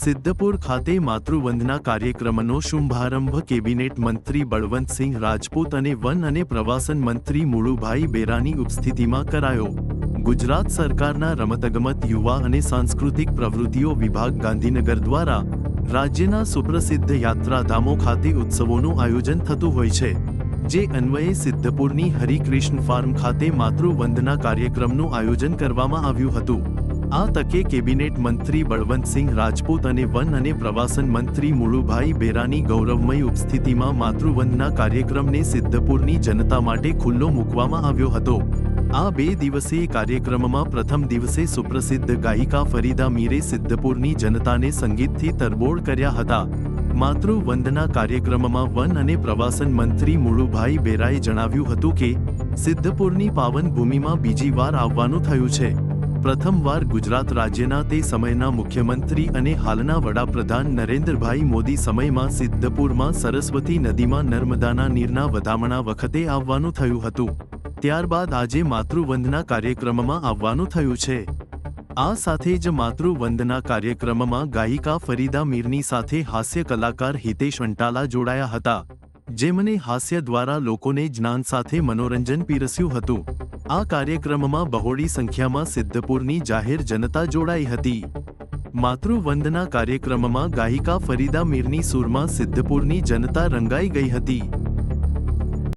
સિદ્ધપુર ખાતે માતૃવંદના કાર્યક્રમનો શુભારંભ કેબિનેટ મંત્રી બળવંતસિંહ રાજપૂત અને વન અને પ્રવાસન મંત્રી મુળુભાઈ બેરાની ઉપસ્થિતિમાં કરાયો. ગુજરાત સરકારના રમતગમત યુવા અને સાંસ્કૃતિક પ્રવૃત્તિઓ વિભાગ ગાંધીનગર દ્વારા રાજ્યના સુપ્રસિદ્ધ યાત્રાધામો ખાતે ઉત્સવોનું આયોજન થતું હોય છે. જે અન્વયે સિદ્ધપુરની હરિકૃષ્ણ ફાર્મ ખાતે માતૃવંદના કાર્યક્રમનું આયોજન કરવામાં આવ્યું હતું. આ તકે કેબિનેટ મંત્રી બળવંતસિંહ રાજપૂત અને વન અને પ્રવાસન મંત્રી મુળુભાઈ બેરાની ગૌરવમય ઉપસ્થિતિમાં માતૃવંદના કાર્યક્રમને સિદ્ધપુરની જનતા માટે ખુલ્લો મૂકવામાં આવ્યો હતો. આ બે દિવસીય કાર્યક્રમમાં પ્રથમ દિવસે સુપ્રસિદ્ધ ગાયિકા ફરીદા મીરે સિદ્ધપુરની જનતાને સંગીતથી તરબોળ કર્યા હતા. માતૃવંદના કાર્યક્રમમાં વન અને પ્રવાસન મંત્રી મુળુભાઈ બેરાએ જણાવ્યું હતું કે, સિદ્ધપુરની પાવન ભૂમિમાં બીજી વાર આવવાનું થયું છે. પ્રથમવાર ગુજરાત રાજ્યના તે સમયના મુખ્યમંત્રી અને હાલના વડાપ્રધાન નરેન્દ્રભાઈ મોદી સમયમાં સિદ્ધપુરમાં સરસ્વતી નદીમાં નર્મદાના નીરના વધામણા વખતે આવવાનું થયું હતું. ત્યારબાદ આજે માતૃવંદના કાર્યક્રમમાં આવવાનું થયું છે. આ સાથે જ માતૃવંદના કાર્યક્રમમાં ગાયિકા ફરીદા મીરની સાથે હાસ્ય કલાકાર હિતેશ અંટાલા જોડાયા હતા. જેમને હાસ્ય દ્વારા લોકોને જ્ઞાન સાથે મનોરંજન પીરસ્યું હતું. આ કાર્યક્રમમાં બહોળી સંખ્યામાં સિદ્ધપુરની જાહેર જનતા જોડાઈ હતી. માતૃવંદના કાર્યક્રમમાં ગાયિકા ફરીદા મીરની સૂરમાં સિદ્ધપુરની જનતા રંગાઈ ગઈ હતી.